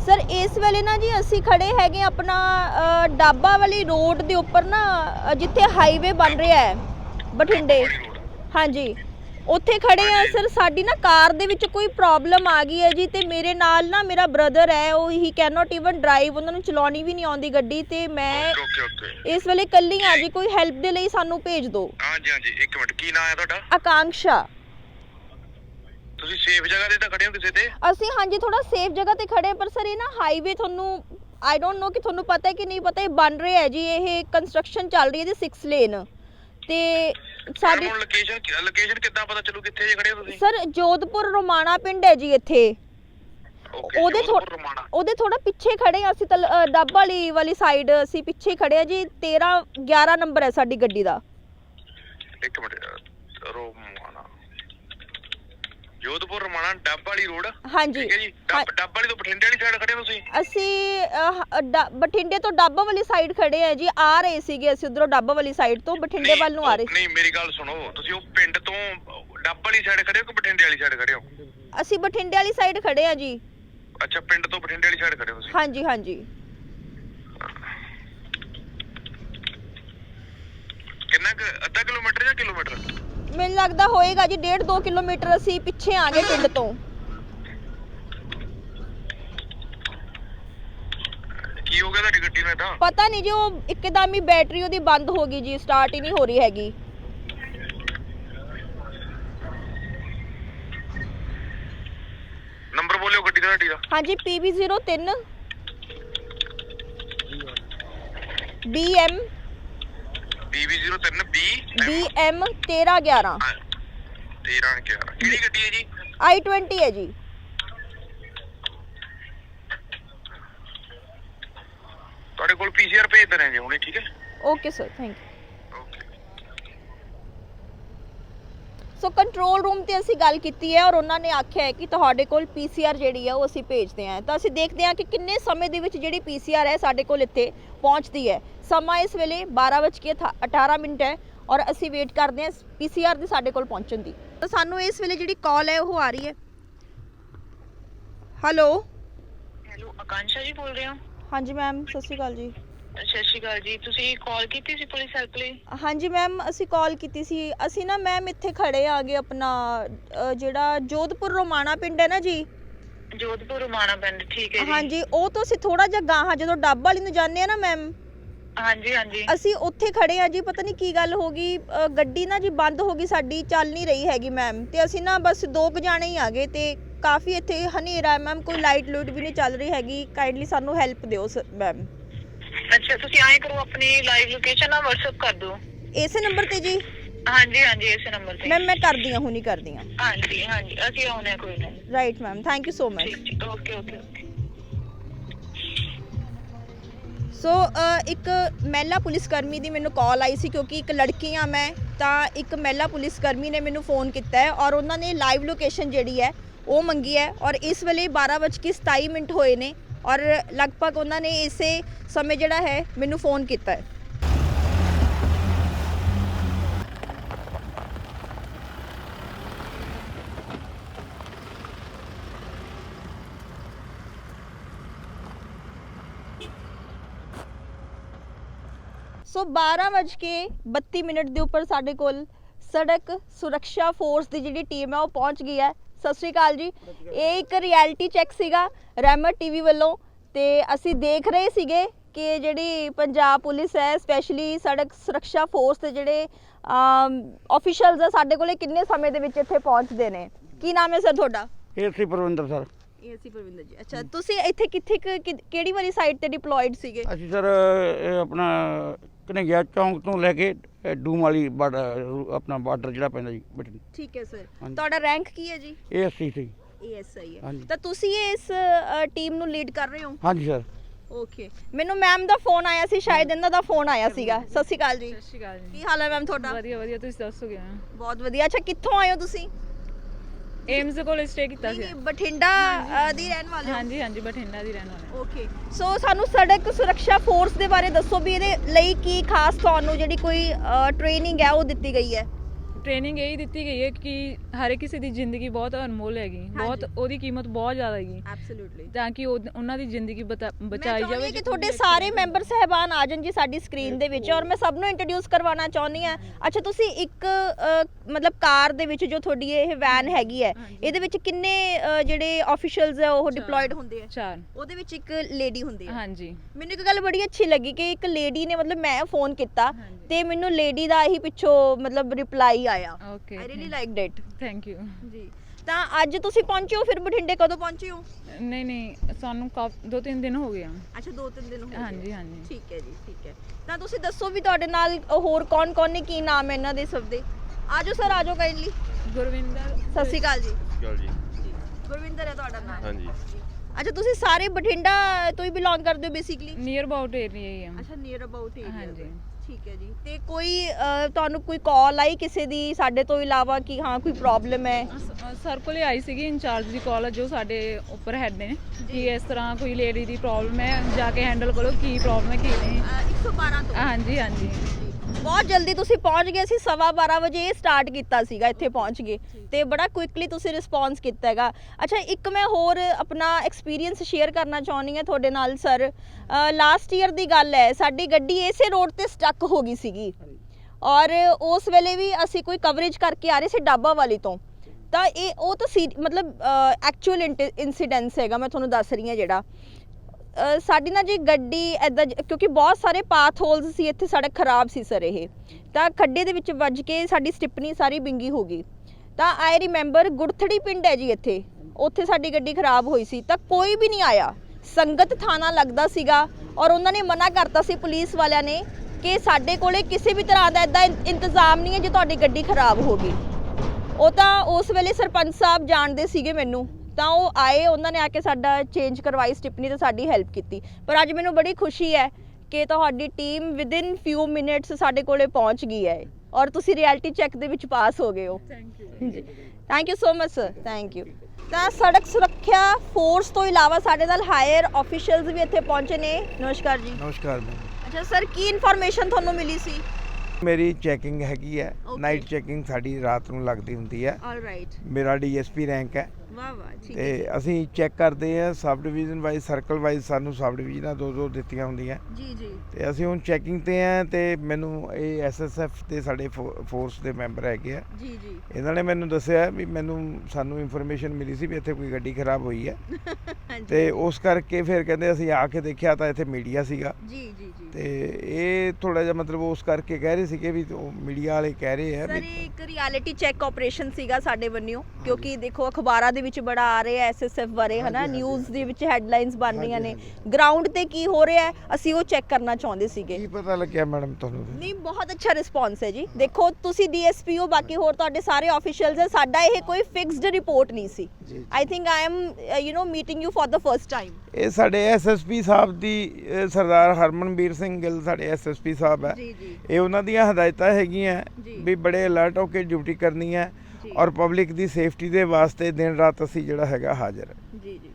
ਸਰ ਇਸ ਵੇਲੇ ਨਾ ਜੀ ਅਸੀਂ ਖੜੇ ਹੈਗੇ ਆਪਣਾ ਅ, ਡਾਬਾ ਵਾਲੀ ਰੋਡ ਦੇ ਉੱਪਰ ਨਾ ਅ, ਜਿੱਥੇ ਹਾਈਵੇ ਬਣ ਰਿਹਾ ਹੈ। ਬਠਿੰਡੇ। ਹਾਂਜੀ। ਉੱਥੇ ਖੜੇ ਆ ਸਰ ਸਾਡੀ ਨਾ ਕਾਰ ਦੇ ਵਿੱਚ ਕੋਈ ਪ੍ਰੋਬਲਮ ਆ ਗਈ ਹੈ ਜੀ ਤੇ ਮੇਰੇ ਨਾਲ ਨਾ ਮੇਰਾ ਬ੍ਰਦਰ ਹੈ ਉਹ ਹੀ ਕੈਨੋਟ ਇਵਨ ਡਰਾਈਵ ਉਹਨਾਂ ਨੂੰ ਚਲਾਉਣੀ ਵੀ ਨਹੀਂ ਆਉਂਦੀ ਗੱਡੀ ਤੇ ਮੈਂ ਓਕੇ ਓਕੇ ਇਸ ਵੇਲੇ ਇਕੱਲੀ ਆ ਜੀ ਕੋਈ ਹੈਲਪ ਦੇ ਲਈ ਸਾਨੂੰ ਭੇਜ ਦਿਓ ਹਾਂਜੀ ਹਾਂਜੀ ਇੱਕ ਮਿੰਟ ਕੀ ਨਾਮ ਹੈ ਤੁਹਾਡਾ? ਆਕਾਂਕਸ਼ਾ। ਤੁਸੀਂ ਸੇਫ ਜਗ੍ਹਾ ਤੇ ਤਾਂ ਖੜੇ ਹੋ ਕਿਸੇ ਤੇ? ਅਸੀਂ ਹਾਂਜੀ ਥੋੜਾ ਸੇਫ ਜਗ੍ਹਾ ਤੇ ਖੜੇ ਹਾਂ, ਪਰ ਸਰ ਇਹ ਨਾ ਹਾਈਵੇ ਤੁਹਾਨੂੰ ਆਈ ਡੋਨਟ ਨੋ ਕਿ ਤੁਹਾਨੂੰ ਪਤਾ ਹੈ ਕਿ ਨਹੀਂ ਪਤਾ ਇਹ ਬਣ ਰਿਹਾ ਹੈ ਜੀ ਇਹ ਕੰਸਟਰਕਸ਼ਨ ਚੱਲ ਰਹੀ ਹੈ ਜੀ 6 ਲੇਨ ਤੇ ਸਾਡੀ ਹੁਣ ਲੋਕੇਸ਼ਨ ਲੋਕੇਸ਼ਨ ਕਿੱਦਾਂ ਪਤਾ ਚੱਲੂ ਕਿੱਥੇ ਜੇ ਖੜੇ ਹੋ ਤੁਸੀਂ? ਸਰ ਜੋਧਪੁਰ ਰੋਮਾਣਾ ਪਿੰਡ ਹੈ ਜੀ ਇੱਥੇ। ਓਕੇ ਉਹਦੇ ਥੋੜਾ ਰਮਾਣਾ। ਉਹਦੇ ਥੋੜਾ ਪਿੱਛੇ ਖੜੇ ਹਾਂ ਅਸੀਂ ਤਾਂ ਅ, ਡੱਬ ਵਾਲੀ ਵਾਲੀ ਸਾਈਡ ਅਸੀਂ ਪਿੱਛੇ ਖੜੇ ਹਾਂ ਜੀ। 13 11 ਨੰਬਰ ਹੈ ਸਾਡੀ ਗੱਡੀ ਦਾ। ਇੱਕ ਮਿੰਟ ਅਹ, ਰੋਮਾਣਾ ਜੋਧਪੁਰ ਰਮਾਣਾ ਡੱਬ ਵਾਲੀ ਰੋਡ। ਹਾਂਜੀ। ਠੀਕ ਹੈ ਜੀ। ਡੱਬ ਡੱਬ ਵਾਲੀ ਤੋਂ ਬਠਿੰਡੇ ਵਾਲੀ ਸਾਈਡ ਖੜੇ ਹੋ ਤੁਸੀਂ? ਅਸੀਂ ਡ- ਬਠਿੰਡੇ ਤੋਂ ਡੱਬ ਵਾਲੀ ਸਾਈਡ ਖੜੇ ਆ ਜੀ। ਆ ਰਹੇ ਸੀਗੇ ਅਸੀਂ ਉਧਰੋਂ ਡੱਬ ਵਾਲੀ ਸਾਈਡ ਤੋਂ ਬਠਿੰਡੇ ਵੱਲ ਨੂੰ ਆ ਰਹੇ ਨਹੀਂ ਮੇਰੀ ਗੱਲ ਸੁਣੋ। ਤੁਸੀਂ ਉਹ ਪਿੰਡ ਤੋਂ ਡੱਬ ਵਾਲੀ ਸਾਈਡ ਖੜੇ ਹੋ ਕਿ ਬਠਿੰਡੇ ਵਾਲੀ ਸਾਈਡ ਖੜੇ ਹੋ? ਅਸੀਂ ਬਠਿੰਡੇ ਵਾਲੀ ਸਾਈਡ ਖੜੇ ਆ ਜੀ। ਅੱਛਾ ਪਿੰਡ ਤੋਂ ਬਠਿੰਡੇ ਵਾਲੀ ਸਾਈਡ ਖੜੇ ਹੋ ਤੁਸੀਂ? ਹਾਂਜੀ ਹਾਂਜੀ। ਕਿੰਨਾ ਕੁ ਅੱਧਾ ਕਿਲੋਮੀਟਰ ਜਾਂ ਕਿਲੋਮੀਟਰ? ਮੈਨੂੰ ਲੱਗਦਾ ਹੋਏਗਾ ਜੀ 1.5 2 ਕਿਲੋਮੀਟਰ ਅਸੀਂ ਪਿੱਛੇ ਆ ਗਏ ਪਿੰਡ ਤੋਂ। ਕੀ ਹੋ ਗਿਆ ਤੁਹਾਡੀ ਗੱਡੀ ਨੂੰ ਏਦਾਂ ਪਤਾ ਨਹੀਂ ਜੀ ਉਹ ਇੱਕਦਮ ਹੀ ਬੈਟਰੀ ਉਹਦੀ ਬੰਦ ਹੋ ਗਈ ਜੀ ਸਟਾਰਟ ਹੀ ਨਹੀਂ ਹੋ ਰਹੀ ਹੈਗੀ। ਨੰਬਰ ਬੋਲਿਓ ਗੱਡੀ ਦਾ ਤੁਹਾਡੀ ਦਾ। ਹਾਂਜੀ PB03 BM BB03 B BM 1311 13 11 ਕਿਹੜੀ ਗੱਡੀ ਹੈ ਜੀ? I20 ਹੈ ਜੀ। ਤੁਹਾਡੇ ਕੋਲ ਪੀਸੀਆਰ ਭੇਜ ਦੇਣੇ ਜੀ ਹੁਣੇ ਠੀਕ ਹੈ? Okay sir thank you so control room ਤੇ ਅਸੀਂ ਗੱਲ ਕੀਤੀ ਹੈ ਔਰ ਉਹਨਾਂ ਨੇ ਆਖਿਆ ਹੈ ਕਿ ਤੁਹਾਡੇ ਕੋਲ ਪੀਸੀਆਰ ਜਿਹੜੀ ਹੈ ਉਹ ਅਸੀਂ ਭੇਜਦੇ ਹਾਂ। ਤਾਂ ਅਸੀਂ ਦੇਖਦੇ ਹਾਂ ਕਿ ਕਿੰਨੇ ਸਮੇਂ ਦੇ ਵਿੱਚ ਜਿਹੜੀ ਪੀਸੀਆਰ ਹੈ ਸਾਡੇ ਕੋਲ ਇੱਥੇ ਪਹੁੰਚਦੀ ਹੈ। ਸਮਾਂ ਇਸ ਵੇਲੇ 12:18 ਮਿੰਟ ਹੈ ਔਰ ਅਸੀਂ ਵੇਟ ਕਰਦੇ ਹਾਂ ਪੀਸੀਆਰ ਦੀ ਸਾਡੇ ਕੋਲ ਪਹੁੰਚਣ ਦੀ। ਤਾਂ ਸਾਨੂੰ ਇਸ ਵੇਲੇ ਜਿਹੜੀ ਕਾਲ ਹੈ ਉਹ ਆ ਰਹੀ ਹੈ। ਹੈਲੋ ਹੈਲੋ ਆਕਾਂਸ਼ਾ ਜੀ ਬੋਲ ਰਹੇ ਹੋ? ਹਾਂਜੀ ਮੈਮ ਸਤਿ ਸ਼੍ਰੀ ਅਕਾਲ ਜੀ। ਸਤਿ ਸ਼੍ਰੀ ਅਕਾਲ ਜੀ। ਤੁਸੀਂ ਕਾਲ ਕੀਤੀ ਸੀ ਪੁਲਿਸ ਹੈਲਪ ਲਈ? ਹਾਂਜੀ ਮੈਮ ਅਸੀਂ ਕਾਲ ਕੀਤੀ ਸੀ। ਅਸੀਂ ਨਾ ਮੈਮ ਇੱਥੇ ਖੜੇ ਆਗੇ ਆਪਣਾ ਅ, ਜਿਹੜਾ ਜੋਧਪੁਰ ਰੋਮਾਣਾ ਪਿੰਡ ਹੈ ਨਾ ਜੀ? ਜੋਧਪੁਰ ਰੁਮਾਣਾ ਪਿੰਡ ਠੀਕ ਹੈ ਜੀ। ਹਾਂਜੀ ਉਹ ਤੋਂ ਅਸੀਂ ਥੋੜਾ ਜਿਹਾ ਗਾਹਾਂ ਜਦੋਂ ਡੱਬ ਵਾਲੀ ਨੂੰ ਜਾਂਦੇ ਆ ਨਾ ਮੈਮ ਹਾਂਜੀ ਹਾਂਜੀ। ਅਸੀਂ ਉੱਥੇ ਖੜੇ ਆ ਜੀ ਪਤਾ ਨਹੀਂ ਕੀ ਗੱਲ ਹੋ ਗਈ ਅ, ਗੱਡੀ ਨਾ ਜੀ ਬੰਦ ਹੋ ਗਈ ਸਾਡੀ ਚੱਲ ਨਹੀਂ ਰਹੀ ਹੈਗੀ ਮੈਮ ਤੇ ਅਸੀਂ ਨਾ ਬਸ ਦੋ ਕੁ ਜਾਣੇ ਹੀ ਆ ਗਏ ਤੇ ਕਾਫੀ ਇੱਥੇ ਹਨੇਰਾ ਹੈ ਮੈਮ ਕੋਈ ਲਾਈਟ ਲੂਟ ਵੀ ਨਹੀਂ ਚੱਲ ਰਹੀ ਹੈਗੀ ਕਾਈਂਡਲੀ ਸਾਨੂੰ ਹੈਲਪ ਦਿਓ ਮੈਮ ਅੱਛਾ ਤੁਸੀਂ ਐਂ ਕਰੋ ਆਪਣੀ ਲਾਈਵ ਲੋਕੇਸ਼ਨ ਨਾ WhatsApp ਕਰ ਦਿਓ। ਇਸੇ ਨੰਬਰ ਤੇ ਜੀ? ਹਾਂਜੀ ਹਾਂਜੀ ਇਸੇ ਨੰਬਰ ਤੇ। ਮੈਮ ਮੈਂ ਕਰਦੀ ਹਾਂ ਹੁਣੀ ਕਰਦੀ ਹਾਂ। ਹਾਂਜੀ ਹਾਂਜੀ ਅਸੀਂ ਆਉਣੇ ਆ ਕੋਈ ਨਾ। Right ma'am thank you so much ਠੀਕ ਠੀਕ ਓਕੇ ਓਕੇ ਓਕੇ। ਸੋ ਇੱਕ ਮਹਿਲਾ ਪੁਲਿਸ ਕਰਮੀ ਦੀ ਮੈਨੂੰ ਕਾਲ ਆਈ ਸੀ ਕਿਉਂਕਿ ਇੱਕ ਲੜਕੀ ਆ ਮੈਂ, ਤਾਂ ਇੱਕ ਮਹਿਲਾ ਪੁਲਿਸ ਕਰਮੀ ਨੇ ਮੈਨੂੰ ਫੋਨ ਕੀਤਾ ਹੈ ਔਰ ਉਹਨਾਂ ਨੇ ਲਾਈਵ ਲੋਕੇਸ਼ਨ ਜਿਹੜੀ ਹੈ, ਉਹ ਮੰਗੀ ਹੈ ਔਰ ਇਸ ਵੇਲੇ 12:27 ਮਿੰਟ ਹੋਏ ਨੇ ਔਰ ਲਗਭਗ ਉਹਨਾਂ ਨੇ ਇਸੇ ਸਮੇਂ ਜਿਹੜਾ ਹੈ, ਮੈਨੂੰ ਫੋਨ ਕੀਤਾ ਹੈ। ਸੋ 12:32 ਮਿੰਟ ਦੇ ਉੱਪਰ ਸਾਡੇ ਕੋਲ ਸੜਕ ਸੁਰੱਖਿਆ ਫੋਰਸ ਦੀ ਜਿਹੜੀ ਟੀਮ ਹੈ ਉਹ ਪਹੁੰਚ ਗਈ ਹੈ। ਸਤਿ ਸ਼੍ਰੀ ਅਕਾਲ ਜੀ। ਇਹ ਇੱਕ ਰਿਐਲਿਟੀ ਚੈੱਕ ਸੀਗਾ ਰਹਿਮਤ ਟੀਵੀ ਵੱਲੋਂ ਤੇ ਅਸੀਂ ਦੇਖ ਰਹੇ ਸੀਗੇ ਕਿ ਜਿਹੜੀ ਪੰਜਾਬ ਪੁਲਿਸ ਹੈ ਸਪੈਸ਼ਲੀ ਸੜਕ ਸੁਰੱਖਿਆ ਫੋਰਸ ਦੇ ਜਿਹੜੇ ਆਫੀਸ਼ੀਅਲਸ ਆ ਸਾਡੇ ਕੋਲੇ ਕਿੰਨੇ ਸਮੇਂ ਦੇ ਵਿੱਚ ਇੱਥੇ ਪਹੁੰਚਦੇ ਨੇ? ਕੀ ਨਾਮ ਹੈ ਸਰ ਤੁਹਾਡਾ? ਇਹ ਸੀ ਪਰਵਿੰਦਰ ਸਰ। ਏਸੀ ਪ੍ਰਵਿੰਦਰ ਜੀ। ਅੱਛਾ ਤੁਸੀਂ ਇੱਥੇ ਕਿੱਥੇ ਕਿਹੜੀ ਵਾਲੀ ਸਾਈਡ ਤੇ ਡਿਪਲੋਇਡ ਸੀਗੇ? ਅਸੀਂ ਸਰ ਆਪਣਾ ਕਨੇਗਿਆ ਚੌਂਕ ਤੋਂ ਲੈ ਕੇ ਡੂਮ ਵਾਲੀ ਬਾਰਡਰ ਆਪਣਾ ਬਾਰਡਰ ਜਿਹੜਾ ਪੈਂਦਾ ਜੀ ਬਟਨ। ਠੀਕ ਹੈ ਸਰ। ਹਾਂਜੀ। ਤੁਹਾਡਾ ਰੈਂਕ ਕੀ ਹੈ ਜੀ? ਇਹ ਅਸੀਂ ਸੀ। ਏਐਸਆਈ ਹੈ। ਹਾਂਜੀ। ਤਾਂ ਤੁਸੀਂ ਇਸ ਟੀਮ ਨੂੰ ਲੀਡ ਕਰ ਰਹੇ ਹੋ? ਹਾਂਜੀ ਸਰ। ਓਕੇ ਮੈਨੂੰ ਮੈਮ ਦਾ ਫੋਨ ਆਇਆ ਸੀ ਸ਼ਾਇਦ ਇਹਨਾਂ ਦਾ ਫੋਨ ਆਇਆ ਸੀਗਾ। ਸਤਿ ਸ਼੍ਰੀ ਅਕਾਲ ਜੀ। ਸਤਿ ਸ਼੍ਰੀ ਅਕਾਲ ਜੀ। ਕੀ ਹਾਲ ਹੈ ਮੈਮ ਤੁਹਾਡਾ? ਵਧੀਆ ਵਧੀਆ। ਤੁਸੀਂ ਦੱਸੋਗੇ ਬਹੁਤ ਵਧੀਆ। ਅੱਛਾ ਕਿੱਥੋਂ ਆਏ ਹੋ ਤੁਸੀਂ? ਏਮਸ ਕੋਲ ਸਟੇ ਕੀਤਾ ਸੀ। ਨਹੀਂ, ਬਠਿੰਡਾ ਅ, ਦੀ ਰਹਿਣ ਵਾਲੇ ਹੋ? ਹਾਂਜੀ ਹਾਂਜੀ ਬਠਿੰਡਾ ਦੀ ਰਹਿਣ ਵਾਲੇ। ਓਕੇ ਸੋ ਸਾਨੂੰ ਸੜਕ ਸੁਰੱਖਿਆ ਫੋਰਸ ਦੇ ਬਾਰੇ ਦੱਸੋ ਵੀ ਇਹਦੇ ਲਈ ਕੀ ਖਾਸ ਤੁਹਾਨੂੰ ਜਿਹੜੀ ਕੋਈ ਟ੍ਰੇਨਿੰਗ ਹੈ ਉਹ ਦਿੱਤੀ ਗਈ ਹੈ। ਟ੍ਰੇਨਿੰਗ ਇਹ ਦਿੱਤੀ ਗਈ ਹੈ ਕਿ ਹਰ ਕਿਸੇ ਦੀ ਜ਼ਿੰਦਗੀ ਬਹੁਤ ਅਨਮੋਲ ਹੈਗੀ। ਬਹੁਤ ਉਹਦੀ ਕੀਮਤ ਬਹੁਤ ਜ਼ਿਆਦਾ ਹੈਗੀ। ਐਬਸੋਲੂਟਲੀ ਤਾਂ ਕਿ ਉਹ- ਉਹਨਾਂ ਦੀ ਜ਼ਿੰਦਗੀ ਬਤਾ- ਬਚਾਈ ਮੈਂ ਜਾਵੇ ਕਿ ਤੁਹਾਡੇ ਸਾਰੇ ਮੈਂਬਰ ਸਹਿਬਾਨ ਆ ਜਾਣ ਜੀ ਸਾਡੀ ਸਕਰੀਨ ਦੇ ਵਿੱਚ। ਔਰ ਮੈਂ ਸਭ ਨੂੰ ਇੰਟਰੋਡਿਊਸ ਕਰਵਾਉਣਾ ਚਾਹੁੰਦੀ ਆ ਅੱਛਾ ਤੁਸੀਂ ਇੱਕ ਅ, ਮਤਲਬ ਕਾਰ ਦੇ ਵਿੱਚ ਜੋ ਤੁਹਾਡੀ ਇਹ ਵੈਨ ਹੈਗੀ ਹੈ ਹਾਂਜੀ। ਇਹਦੇ ਵਿੱਚ ਕਿੰਨੇ ਅ, ਜਿਹੜੇ ਆਫੀਸ਼ੀਅਲਸ ਹੈ ਉਹ ਡਿਪਲੋਇਡ ਹੁੰਦੇ ਆ? ਚਾਰ। ਉਹਦੇ ਵਿੱਚ ਇੱਕ ਲੇਡੀ ਹੁੰਦੀ ਹੈ ਹਾਂਜੀ। ਮੈਨੂੰ ਇੱਕ ਗੱਲ ਬੜੀ ਅੱਛੀ ਲੱਗੀ ਕਿ ਇੱਕ ਲੇਡੀ ਨੇ ਮਤਲਬ ਮੈਂ ਫੋਨ ਕੀਤਾ ਹਾਂਜੀ। ਤੇ ਮੈਨੂੰ ਲੇਡੀ ਦਾ ਹੀ ਪਿੱਛੋਂ ਮਤਲਬ ਰਿਪਲਾਈ ਆਇਆ। I really liked it thank you ਜੀ। ਤਾਂ ਅੱਜ ਤੁਸੀਂ ਪਹੁੰਚੇ ਹੋ ਫਿਰ ਬਠਿੰਡੇ ਕਦੋਂ ਪਹੁੰਚੇ ਹੋ? ਨਹੀਂ ਨਹੀਂ ਸਾਨੂੰ ਕਾਫ- ਦੋ ਤਿੰਨ ਦਿਨ ਹੋ ਗਏ ਆ। ਅੱਛਾ ਦੋ ਤਿੰਨ ਦਿਨ ਹੋ ਗਏ। ਹਾਂਜੀ ਹਾਂਜੀ। ਠੀਕ ਹੈ ਜੀ ਠੀਕ ਹੈ। ਤਾਂ ਤੁਸੀਂ ਦੱਸੋ ਵੀ ਤੁਹਾਡੇ ਨਾਲ ਹੋਰ ਕੌਣ ਕੌਣ ਨੇ ਕੀ ਨਾਮ ਹੈ ਇਹਨਾਂ ਦੇ ਸਭ ਦੇ? ਆਜੋ ਸਰ ਆਜੋ ਕਾਈਂਡਲੀ ਗੁਰਵਿੰਦਰ ਸਤਿ ਸ਼੍ਰੀ ਅਕਾਲ ਜੀ। ਚਲ ਜੀ। ਗੁਰਵਿੰਦਰ ਹੈ ਤੁਹਾਡਾ ਨਾਮ। ਹਾਂਜੀ। ਅੱਛਾ ਤੁਸੀਂ ਸਾਰੇ ਬਠਿੰਡਾ ਤੋਂ ਹੀ ਬਿਲੋਂਗ ਕਰਦੇ ਹੋ ਬੇਸਿਕਲੀ ਨੀਅਰ ਅਬਾਊਟ ਏਰੀਆ ਹੀ ਆ। ਅੱਛਾ ਨੀਅਰ ਅਬਾਊਟ ਏਰੀਆ ਹਾਂਜੀ। ਠੀਕ ਹੈ ਜੀ। ਤੇ ਕੋਈ ਅਹ, ਤੁਹਾਨੂੰ ਕੋਈ ਕਾਲ ਆਈ ਕਿਸੇ ਦੀ ਸਾਡੇ ਤੋਂ ਇਲਾਵਾ ਕਿ ਹਾਂ ਕੋਈ ਪ੍ਰੋਬਲਮ ਹੈ? ਸਰ ਕੋਲੇ ਆਈ ਸੀਗੀ ਇੰਚਾਰਜ ਦੀ ਕਾਲ ਜੋ ਸਾਡੇ ਉੱਪਰ ਹੈਡ ਨੇ ਕਿ ਇਸ ਤਰ੍ਹਾਂ ਕੋਈ ਲੇਡੀ ਦੀ ਪ੍ਰੋਬਲਮ ਹੈ ਜਾ ਕੇ ਹੈਂਡਲ ਕਰੋ ਕੀ ਪ੍ਰੋਬਲਮ ਹੈ ਕੀ ਨਹੀਂ। 112 ਤੋਂ। ਹਾਂਜੀ ਹਾਂਜੀ। ਬਹੁਤ ਜਲਦੀ ਤੁਸੀਂ ਪਹੁੰਚ ਗਏ ਸੀ ਸਵਾ 12 ਵਜੇ ਇਹ ਸਟਾਰਟ ਕੀਤਾ ਸੀਗਾ ਇੱਥੇ ਪਹੁੰਚ ਗਏ। ਤੇ ਬੜਾ ਕੁਇਕਲੀ ਤੁਸੀਂ ਰਿਸਪੌਂਸ ਕੀਤਾ ਹੈਗਾ। ਅੱਛਾ ਇੱਕ ਮੈਂ ਹੋਰ ਆਪਣਾ ਐਕਸਪੀਰੀਅੰਸ ਸ਼ੇਅਰ ਕਰਨਾ ਚਾਹੁੰਦੀ ਹਾਂ ਤੁਹਾਡੇ ਨਾਲ ਸਰ ਲਾਸਟ ਈਅਰ ਦੀ ਗੱਲ ਹੈ ਸਾਡੀ ਗੱਡੀ ਇਸੇ ਰੋਡ ਤੇ ਸਟਕ ਹੋ ਗਈ ਸੀਗੀ। ਔਰ ਉਸ ਵੇਲੇ ਵੀ ਅਸੀਂ ਕੋਈ ਕਵਰੇਜ ਕਰਕੇ ਆ ਰਹੇ ਸੀ ਡਾਬਾ ਵਾਲੀ ਤੋਂ। ਤਾਂ ਇਹ ਉਹ ਤਾਂ ਸੀ ਮਤਲਬ ਐਕਚੁਅਲ ਇਨਸੀਡੈਂਸ ਹੈਗਾ ਮੈਂ ਤੁਹਾਨੂੰ ਦੱਸ ਰਹੀ ਹਾਂ ਜਿਹੜਾ। ਸਾਡੀ ਨਾ ਜੀ ਗੱਡੀ ਐਦਾਂ ਜ- ਕਿਉਂਕਿ ਬਹੁਤ ਸਾਰੇ ਪਾਥ ਹੋਲਸ ਸੀ, ਇੱਥੇ ਸੜਕ ਖਰਾਬ ਸੀ ਸਰ ਇਹ। ਤਾਂ ਖੱਡੇ ਦੇ ਵਿੱਚ ਵੱਜ ਕੇ ਸਾਡੀ ਸਟਿਪਨੀ ਸਾਰੀ ਬਿੰਗੀ ਹੋ ਗਈ। ਤਾਂ ਆਈ ਰਿਮੈਂਬਰ ਗੁੜਥੜੀ ਪਿੰਡ ਹੈ ਜੀ ਇੱਥੇ। ਉੱਥੇ ਸਾਡੀ ਗੱਡੀ ਖਰਾਬ ਹੋਈ ਸੀ। ਤਾਂ ਕੋਈ ਵੀ ਨਹੀਂ ਆਇਆ। ਸੰਗਤ ਥਾਣਾ ਲੱਗਦਾ ਸੀਗਾ ਔਰ ਉਹਨਾਂ ਨੇ ਮਨਾ ਕਰਤਾ ਸੀ ਪੁਲਿਸ ਵਾਲਿਆਂ ਨੇ ਕਿ ਸਾਡੇ ਕੋਲੇ ਕਿਸੇ ਵੀ ਤਰ੍ਹਾਂ ਦਾ ਐਦਾਂ ਇੰਤਜ਼ਾਮ ਨਹੀਂ ਹੈ ਜੇ ਤੁਹਾਡੀ ਗੱਡੀ ਖਰਾਬ ਹੋ ਗਈ। ਉਹ ਤਾਂ ਉਸ ਵੇਲੇ ਸਰਪੰਚ ਸਾਹਿਬ ਜਾਣਦੇ ਸੀਗੇ ਮੈਨੂੰ। ਤਾਂ ਉਹ ਆਏ ਉਹਨਾਂ ਨੇ ਆ ਕੇ ਸਾਡਾ ਚੇਂਜ ਕਰਵਾਈ ਸਟਿਪਨੀ ਤੇ ਸਾਡੀ ਹੈਲਪ ਕੀਤੀ। ਪਰ ਅੱਜ ਮੈਨੂੰ ਬੜੀ ਖੁਸ਼ੀ ਹੈ ਕਿ ਤੁਹਾਡੀ ਟੀਮ ਵਿਦਿਨ ਫਿਊ ਮਿੰਟਸ ਸਾਡੇ ਕੋਲੇ ਪਹੁੰਚ ਗਈ ਹੈ। ਔਰ ਤੁਸੀਂ ਰਿਐਲਿਟੀ ਚੈੱਕ ਦੇ ਵਿੱਚ ਪਾਸ ਹੋ ਗਏ ਹੋ। ਥੈਂਕ ਯੂ ਜੀ। Thank you so much sir thank you ਤਾਂ ਸੜਕ ਸੁਰੱਖਿਆ ਫੋਰਸ ਤੋਂ ਇਲਾਵਾ ਸਾਡੇ ਨਾਲ ਹਾਇਰ ਆਫੀਸ਼ੀਅਲਸ ਵੀ ਇੱਥੇ ਪਹੁੰਚੇ ਨੇ। ਨਮਸਕਾਰ ਜੀ। ਨਮਸਕਾਰ ਮੈਮ ਅੱਛਾ ਸਰ ਕੀ ਇਨਫੋਰਮੇਸ਼ਨ ਤੁਹਾਨੂੰ ਮਿਲੀ ਸੀ? ਮੇਰੀ ਚੈਕਿੰਗ ਹੈਗੀ ਹੈ. ਨਾਈਟ ਚੈਕਿੰਗ ਸਾਡੀ ਰਾਤ ਨੂੰ ਲੱਗਦੀ ਹੁੰਦੀ ਹੈ। ਆਲਰਾਈਟ ਮੇਰਾ ਡੀਐਸਪੀ ਰੈਂਕ ਹੈ। ਵਾਹ ਵਾਹ ਠੀਕ ਤੇ ਅਸੀਂ ਚੈੱਕ ਕਰਦੇ ਹਾਂ sub division wise circle wise ਸਾਨੂੰ ਸਬ ਡਿਵੀਜ਼ਨਾਂ ਦੋ ਦੋ ਦਿੱਤੀਆਂ ਹੁੰਦੀਆਂ। ਜੀ ਜੀ। ਤੇ ਅਸੀਂ ਹੁਣ ਚੈਕਿੰਗ ਤੇ ਆ ਤੇ ਮੈਨੂੰ ਇਹ ਐਸਐਸਐਫ ਦੇ ਸਾਡੇ ਫੋਰਸ ਦੇ ਮੈਂਬਰ ਹੈਗੇ ਆ। ਜੀ ਜੀ। ਇਹਨਾਂ ਨੇ ਮੈਨੂੰ ਦੱਸਿਆ ਵੀ ਮੈਨੂੰ ਸਾਨੂੰ ਇਨਫੋਰਮੇਸ਼ਨ ਮਿਲੀ ਸੀ ਵੀ ਇੱਥੇ ਕੋਈ ਗੱਡੀ ਖਰਾਬ ਹੋਈ ਹੈ। ਤੇ ਉਸ ਕਰਕੇ ਫਿਰ ਕਹਿੰਦੇ ਅਸੀਂ ਆ ਕੇ ਦੇਖਿਆ ਤਾਂ ਇੱਥੇ ਮੀਡੀਆ ਸੀਗਾ। ਜੀ ਜੀ ਜੀ। ਤੇ ਇਹ ਥੋੜਾ ਜਿਹਾ ਮਤਲਬ ਉਸ ਕਰਕੇ ਕਹਿ ਰਹੇ ਸੀਗੇ ਵੀ ਉਹ ਮੀਡੀਆ ਵਾਲੇ ਕਹਿ ਰਹੇ ਆ ਸਰ ਵੀ ਇਹ ਇੱਕ ਰਿਐਲਿਟੀ ਚੈੱਕ ਆਪਰੇਸ਼ਨ ਸੀਗਾ ਸਾਡੇ ਵੱਲੋਂ ਕਿਉਂਕਿ ਦੇਖੋ ਅਖਬਾਰਾਂ ਦੇ ਵਿੱਚ ਬੜਾ ਆ ਰਿਹਾ ਐਸਐਸਐਫ ਬਾਰੇ ਹਨਾ? ਨਿਊਜ਼ ਦੇ ਵਿੱਚ ਹੈਡਲਾਈਨਸ ਬਣ ਰਹੀਆਂ ਨੇ। ਗਰਾਊਂਡ ਤੇ ਕੀ ਹੋ ਰਿਹਾ ਅਸੀਂ ਉਹ ਚੈੱਕ ਕਰਨਾ ਚਾਹੁੰਦੇ ਸੀਗੇ। ਕੀ ਪਤਾ ਲੱਗਿਆ ਮੈਡਮ ਤੁਹਾਨੂੰ? ਨਹੀਂ ਬਹੁਤ ਅੱਛਾ ਰਿਸਪੌਂਸ ਹੈ ਜੀ। ਦੇਖੋ ਤੁਸੀਂ ਡੀਐਸਪੀ ਹੋ ਬਾਕੀ ਹੋਰ ਤੁਹਾਡੇ ਸਾਰੇ ਆਫੀਸ਼ੀਅਲਸ ਹੈ ਸਾਡਾ ਇਹ ਕੋਈ ਫਿਕਸਡ ਰਿਪੋਰਟ ਨਹੀਂ ਸੀ। I think I you know meeting you for the first time ਇਹ ਸਾਡੇ ਐਸਐਸਪੀ ਸਾਹਿਬ ਦੀ ਸਰਦਾਰ ਹਰਮਨਵੀਰ ਸਿੰਘ ਗਿੱਲ ਸਾਡੇ ਐਸਐਸਪੀ ਸਾਹਿਬ ਹੈ। ਇਹ ਉਹਨਾਂ ਦੀਆਂ ਹਦਾਇਤਾਂ ਹੈਗੀਆਂ ਵੀ ਬੜੇ ਅਲਰਟ ਹੋ ਕੇ ਡਿਊਟੀ ਕਰਨੀ ਹੈ। ਔਰ ਪਬਲਿਕ ਦੀ ਸੇਫਟੀ ਦੇ ਵਾਸਤੇ ਦਿਨ ਰਾਤ ਅਸੀਂ ਜਿਹੜਾ ਹੈਗਾ ਹਾਜ਼ਰ ਹੈ। ਜੀ ਜੀ। ਬਿਲਕੁਲ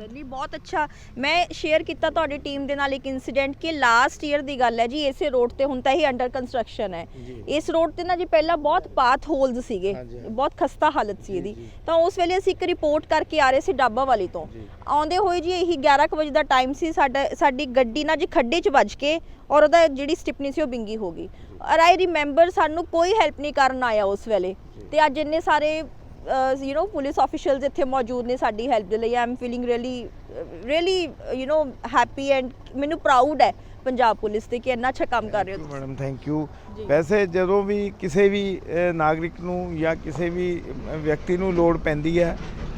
ਸਰ ਨਹੀਂ ਬਹੁਤ ਅੱਛਾ। ਮੈਂ ਸ਼ੇਅਰ ਕੀਤਾ ਤੁਹਾਡੀ ਟੀਮ ਦੇ ਨਾਲ ਇੱਕ ਇਨਸੀਡੈਂਟ ਕਿ ਲਾਸਟ ਈਅਰ ਦੀ ਗੱਲ ਹੈ ਜੀ ਇਸੇ ਰੋਡ ਤੇ ਹੁਣ ਤਾਂ ਇਹ ਅੰਡਰ ਕੰਸਟਰਕਸ਼ਨ ਹੈ। ਇਸ ਰੋਡ ਤੇ ਨਾ ਜੀ ਪਹਿਲਾਂ ਬਹੁਤ ਪਾਥ ਹੋਲਸ ਸੀਗੇ। ਬਹੁਤ ਖਸਤਾ ਹਾਲਤ ਸੀ ਇਹਦੀ। ਤਾਂ ਉਸ ਵੇਲੇ ਅਸੀਂ ਇੱਕ ਰਿਪੋਰਟ ਕਰਕੇ ਆ ਰਹੇ ਸੀ ਡੱਬਾ ਵਾਲੀ ਤੋਂ ਆਉਂਦੇ ਹੋਏ ਜੀ ਇਹੀ 11 ਕੁ ਵਜੇ ਦਾ ਟਾਈਮ ਸੀ ਸਾਡਾ ਸਾਡੀ ਗੱਡੀ ਨਾ ਜੀ ਖੱਡੇ 'ਚ ਵੱਜ ਕੇ ਔਰ ਉਹਦਾ ਜਿਹੜੀ ਸਟਿਪਨੀ ਸੀ ਉਹ ਬਿੰਗੀ ਹੋ ਗਈ। ਔਰ ਆਈ ਰਿਮੈਂਬਰ ਸਾਨੂੰ ਕੋਈ ਹੈਲਪ ਨਹੀਂ ਕਰਨ ਆਇਆ ਉਸ ਵੇਲੇ। ਤੇ ਅੱਜ ਇੰਨੇ ਸਾਰੇ ਯੂ نو ਪੁਲਿਸ ਆਫੀਸ਼ੀਅਲਸ ਇੱਥੇ ਮੌਜੂਦ ਨੇ ਸਾਡੀ ਹੈਲਪ ਦੇ ਲਈ I am feeling really really you know happy and ਮੈਨੂੰ ਪ੍ਰਾਊਡ ਹੈ ਪੰਜਾਬ ਪੁਲਿਸ ਤੇ ਕਿ ਇੰਨਾ ਅੱਛਾ ਕੰਮ ਕਰ ਰਹੇ ਹੋ ਤੁਸੀਂ ਮੈਡਮ ਥੈਂਕ ਯੂ ਜੀ। ਵੈਸੇ ਜਦੋਂ ਵੀ ਕਿਸੇ ਵੀ ਅਹ, ਨਾਗਰਿਕ ਨੂੰ ਜਾਂ ਕਿਸੇ ਵੀ ਅਹ, ਵਿਅਕਤੀ ਨੂੰ ਲੋੜ ਪੈਂਦੀ ਹੈ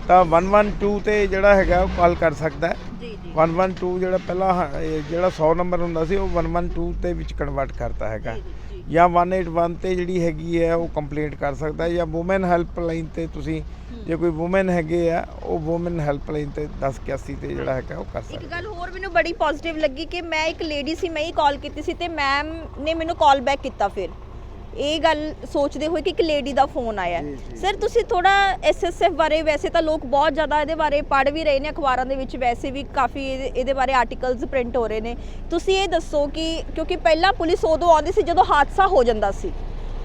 ਤਾਂ 112 ਤੇ ਜਿਹੜਾ ਹੈਗਾ ਉਹ ਕਾਲ ਕਰ ਸਕਦਾ ਹੈ ਜੀ ਜੀ 112 ਜਿਹੜਾ ਪਹਿਲਾਂ ਹ- ਇਹ ਜਿਹੜਾ 100 ਨੰਬਰ ਹੁੰਦਾ ਸੀ ਉਹ 112 ਤੇ ਵਿੱਚ ਕਨਵਰਟ ਕਰਤਾ ਹੈਗਾ ਜੀ, ਜੀ, ਜੀ। ਜਾਂ 181 ਤੇ ਜਿਹੜੀ ਹੈਗੀ ਹੈ ਉਹ ਕੰਪਲੇਂਟ ਕਰ ਸਕਦਾ ਹੈ ਜਾਂ ਔਮਨ ਹੈਲਪਲਾਈਨ ਤੇ ਤੁਸੀਂ ਜੇ ਕੋਈ ਔਮਨ ਹੈਗੇ ਆ ਉਹ ਔਮਨ ਹੈਲਪਲਾਈਨ ਤੇ 1081 ਤੇ ਜਿਹੜਾ ਹੈਗਾ ਉਹ ਕਰ ਇੱਕ ਸਕਦਾ ਗੱਲ ਹੋਰ ਮੈਨੂੰ ਬੜੀ ਪੋਜ਼ਿਟਿਵ ਲੱਗੀ ਕਿ ਮੈਂ ਇੱਕ ਲੇਡੀ ਸੀ ਮੈਂ ਹੀ ਕਾਲ ਕੀਤੀ ਸੀ ਤੇ ਮੈਮ ਨੇ ਮੈਨੂੰ ਕਾਲ ਬੈਕ ਕੀਤਾ ਫਿਰ ਇਹ ਗੱਲ ਸੋਚਦੇ ਹੋਏ ਕਿ ਇੱਕ ਲੇਡੀ ਦਾ ਫੋਨ ਆਇਆ ਜੀ, ਜੀ। ਸਰ ਤੁਸੀਂ ਥੋੜਾ ਐਸਐਸਐਫ ਬਾਰੇ ਵੈਸੇ ਤਾਂ ਲੋਕ ਬਹੁਤ ਜ਼ਿਆਦਾ ਇਹਦੇ ਬਾਰੇ ਪੜ੍ਹ ਵੀ ਰਹੇ ਨੇ ਅਖਬਾਰਾਂ ਦੇ ਵਿੱਚ ਵੈਸੇ ਵੀ ਕਾਫੀ ਇਹਦੇ ਇਹਦੇ ਬਾਰੇ ਆਰਟੀਕਲਸ ਪ੍ਰਿੰਟ ਹੋ ਰਹੇ ਨੇ। ਤੁਸੀਂ ਇਹ ਦੱਸੋ ਕਿ ਕਿਉਂਕਿ ਪਹਿਲਾਂ ਪੁਲਿਸ ਉਦੋਂ ਆਉਂਦੀ ਸੀ ਜਦੋਂ ਹਾਦਸਾ ਹੋ ਜਾਂਦਾ ਸੀ।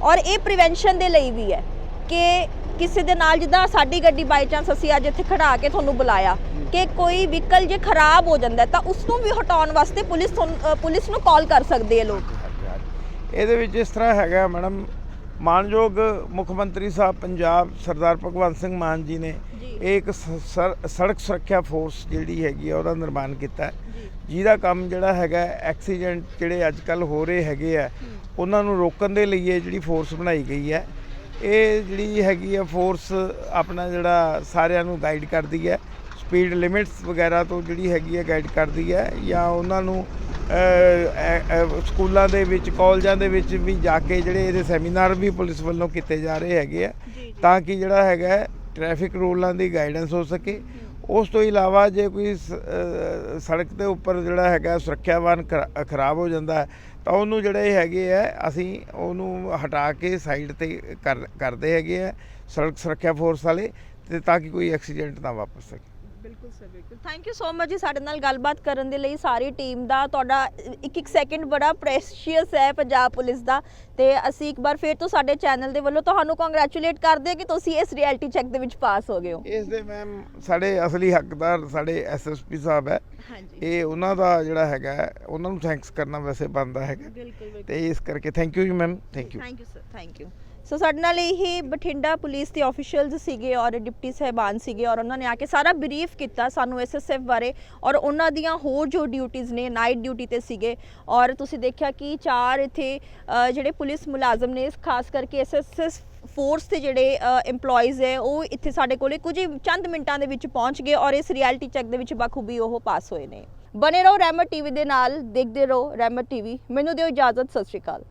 ਔਰ ਇਹ ਪ੍ਰੀਵੈਂਸ਼ਨ ਦੇ ਲਈ ਵੀ ਹੈ ਕਿ ਕਿਸੇ ਦੇ ਨਾਲ ਜਿੱਦਾਂ ਸਾਡੀ ਗੱਡੀ ਬਾਈ ਚਾਂਸ ਅਸੀਂ ਅੱਜ ਇੱਥੇ ਖੜਾ ਕੇ ਤੁਹਾਨੂੰ ਬੁਲਾਇਆ ਕਿ ਕੋਈ ਵਹੀਕਲ ਜੇ ਖਰਾਬ ਹੋ ਜਾਂਦਾ ਹੈ ਤਾਂ ਉਸ ਨੂੰ ਵੀ ਹਟਾਉਣ ਵਾਸਤੇ ਪੁਲਿਸ ਤੁਹਾਨੂੰ- ਅ, ਪੁਲਿਸ ਨੂੰ ਕਾਲ ਕਰ ਸਕਦੇ ਆ ਲੋਕ। ਇਹਦੇ ਵਿੱਚ ਇਸ ਤਰ੍ਹਾਂ ਹੈਗਾ ਮੈਡਮ ਮਾਨਯੋਗ ਮੁੱਖ ਮੰਤਰੀ ਸਾਹਿਬ ਪੰਜਾਬ ਸਰਦਾਰ ਭਗਵੰਤ ਸਿੰਘ ਮਾਨ ਜੀ ਨੇ। ਇਹ ਇੱਕ ਸੜਕ ਸੁਰੱਖਿਆ ਫੋਰਸ ਜਿਹੜੀ ਹੈਗੀ ਆ ਉਹਦਾ ਨਿਰਮਾਣ ਕੀਤਾ ਜਿਹਦਾ ਕੰਮ ਜਿਹੜਾ ਹੈਗਾ ਐਕਸੀਡੈਂਟ ਜਿਹੜੇ ਅੱਜ ਕੱਲ ਹੋ ਰਹੇ ਹੈਗੇ ਆ ਉਹਨਾਂ ਨੂੰ ਰੋਕਣ ਦੇ ਲਈ ਇਹ ਜਿਹੜੀ ਫੋਰਸ ਬਣਾਈ ਗਈ ਹੈ ਇਹ ਜਿਹੜੀ ਹੈਗੀ ਆ ਫੋਰਸ ਆਪਣਾ ਜਿਹੜਾ ਸਾਰਿਆਂ ਨੂੰ ਗਾਈਡ ਕਰਦੀ ਹੈ। ਸਪੀਡ ਲਿਮਿਟਸ ਵਗੈਰਾ ਤੋਂ ਜਿਹੜੀ ਹੈਗੀ ਹੈ ਗਾਈਡ ਕਰਦੀ ਹੈ ਜਾਂ ਉਹਨਾਂ ਨੂੰ ਸਕੂਲਾਂ ਦੇ ਵਿੱਚ ਕਾਲਜਾਂ ਦੇ ਵਿੱਚ ਵੀ ਜਾ ਕੇ ਜਿਹੜੇ ਇਹਦੇ ਸੈਮੀਨਾਰ ਵੀ ਪੁਲਿਸ ਵੱਲੋਂ ਕੀਤੇ ਜਾ ਰਹੇ ਹੈਗੇ ਆ। ਤਾਂ ਕਿ ਜਿਹੜਾ ਹੈਗਾ ਟ੍ਰੈਫਿਕ ਰੂਲਾਂ ਦੀ ਗਾਈਡੈਂਸ ਹੋ ਸਕੇ। ਉਸ ਤੋਂ ਇਲਾਵਾ ਜੇ ਕੋਈ ਸੜਕ ਦੇ ਉੱਪਰ ਜਿਹੜਾ ਹੈਗਾ ਸੁਰੱਖਿਆ ਵਾਹਨ ਖਰਾ- ਖਰਾਬ ਹੋ ਜਾਂਦਾ ਤਾਂ ਉਹਨੂੰ ਜਿਹੜੇ ਹੈਗੇ ਆ ਅਸੀਂ ਉਹਨੂੰ ਹਟਾ ਕੇ ਸਾਈਡ ਤੇ ਕਰ ਕਰਦੇ ਹੈਗੇ ਆ ਸੜਕ ਸੁਰੱਖਿਆ ਫੋਰਸ ਵਾਲੇ ਤੇ ਤਾਂ ਕਿ ਕੋਈ ਐਕਸੀਡੈਂਟ ਨਾ ਵਾਪਰ ਸਕੇ। ਬਿਲਕੁਲ ਸਰ ਬਿਲਕੁਲ। ਥੈਂਕ ਯੂ ਸੋ ਮਚ ਜੀ ਸਾਡੇ ਨਾਲ ਗੱਲਬਾਤ ਕਰਨ ਦੇ ਲਈ ਸਾਰੀ ਟੀਮ ਦਾ। ਤੁਹਾਡਾ ਇੱਕ ਇੱਕ ਸੈਕਿੰਡ ਬੜਾ ਪ੍ਰੈਸ਼ੀਅਸ ਹੈ ਪੰਜਾਬ ਪੁਲਿਸ ਦਾ। ਤੇ ਅਸੀਂ ਇੱਕ ਵਾਰ ਫੇਰ ਤੋਂ ਸਾਡੇ ਚੈਨਲ ਦੇ ਵੱਲੋਂ ਤੁਹਾਨੂੰ ਕੰਗ੍ਰੈਚੁਲੇਟ ਕਰਦੇ ਹਾਂ ਕਿ ਤੁਸੀਂ ਇਸ ਰਿਐਲਿਟੀ ਚੈੱਕ ਦੇ ਵਿੱਚ ਪਾਸ ਹੋ ਗਏ ਹੋ। ਇਸ ਦੇ ਮੈਮ ਸਾਡੇ ਅਸਲੀ ਹੱਕਦਾਰ ਸਾਡੇ ਐਸਐਸਪੀ ਸਾਹਿਬ ਹੈ। ਹਾਂਜੀ। ਇਹ ਉਹਨਾਂ ਦਾ ਜਿਹੜਾ ਹੈਗਾ ਹੈ, ਉਹਨਾਂ ਨੂੰ ਥੈਂਕਸ ਕਰਨਾ ਵੈਸੇ ਬਣਦਾ ਹੈਗਾ। ਬਿਲਕੁਲ ਬਿਲਕੁਲ। ਤੇ ਇਸ ਕਰਕੇ ਥੈਂਕ ਯੂ ਜੀ ma'am thank you thank you sir thank you so ਸਾਡੇ ਨਾਲ ਇਹ ਬਠਿੰਡਾ ਪੁਲਿਸ ਦੇ ਆਫੀਸ਼ੀਅਲਸ ਸੀਗੇ ਔਰ ਡਿਪਟੀ ਸਹਿਬਾਨ ਸੀਗੇ ਔਰ ਉਹਨਾਂ ਨੇ ਆ ਕੇ ਸਾਰਾ ਬਰੀਫ ਕੀਤਾ ਸਾਨੂੰ ਐਸਐਸਐਫ ਬਾਰੇ ਔਰ ਉਹਨਾਂ ਦੀਆਂ ਹੋਰ ਜੋ ਡਿਊਟੀਆਂ ਨੇ ਨਾਈਟ ਡਿਊਟੀ ਤੇ ਸੀਗੇ ਔਰ ਤੁਸੀਂ ਦੇਖਿਆ ਕਿ ਚਾਰ ਇੱਥੇ ਜਿਹੜੇ ਪੁਲਿਸ ਮੁਲਾਜ਼ਮ ਨੇ, ਖਾਸ ਕਰਕੇ ਐਸਐਸਐਸ ਫੋਰਸ ਦੇ ਜਿਹੜੇ EMPLOYEES ਹੈ, ਉਹ ਇੱਥੇ ਸਾਡੇ ਕੋਲੇ ਕੁਝ ਚੰਦ ਮਿੰਟਾਂ ਦੇ ਵਿੱਚ ਪਹੁੰਚ ਗਏ ਔਰ ਇਸ ਰਿਐਲਿਟੀ ਚੈੱਕ ਦੇ ਵਿੱਚ ਬਖੂਬੀ ਉਹ ਪਾਸ ਹੋਏ ਨੇ। ਬਨੇ ਰਹੋ ਰਹਿਮਤ ਟੀਵੀ ਦੇ ਨਾਲ, ਦੇਖਦੇ ਰਹੋ ਰਹਿਮਤ ਟੀਵੀ ਮੈਨੂੰ ਦਿਓ ਇਜਾਜ਼ਤ, ਸਤਿ ਸ਼੍ਰੀ ਅਕਾਲ।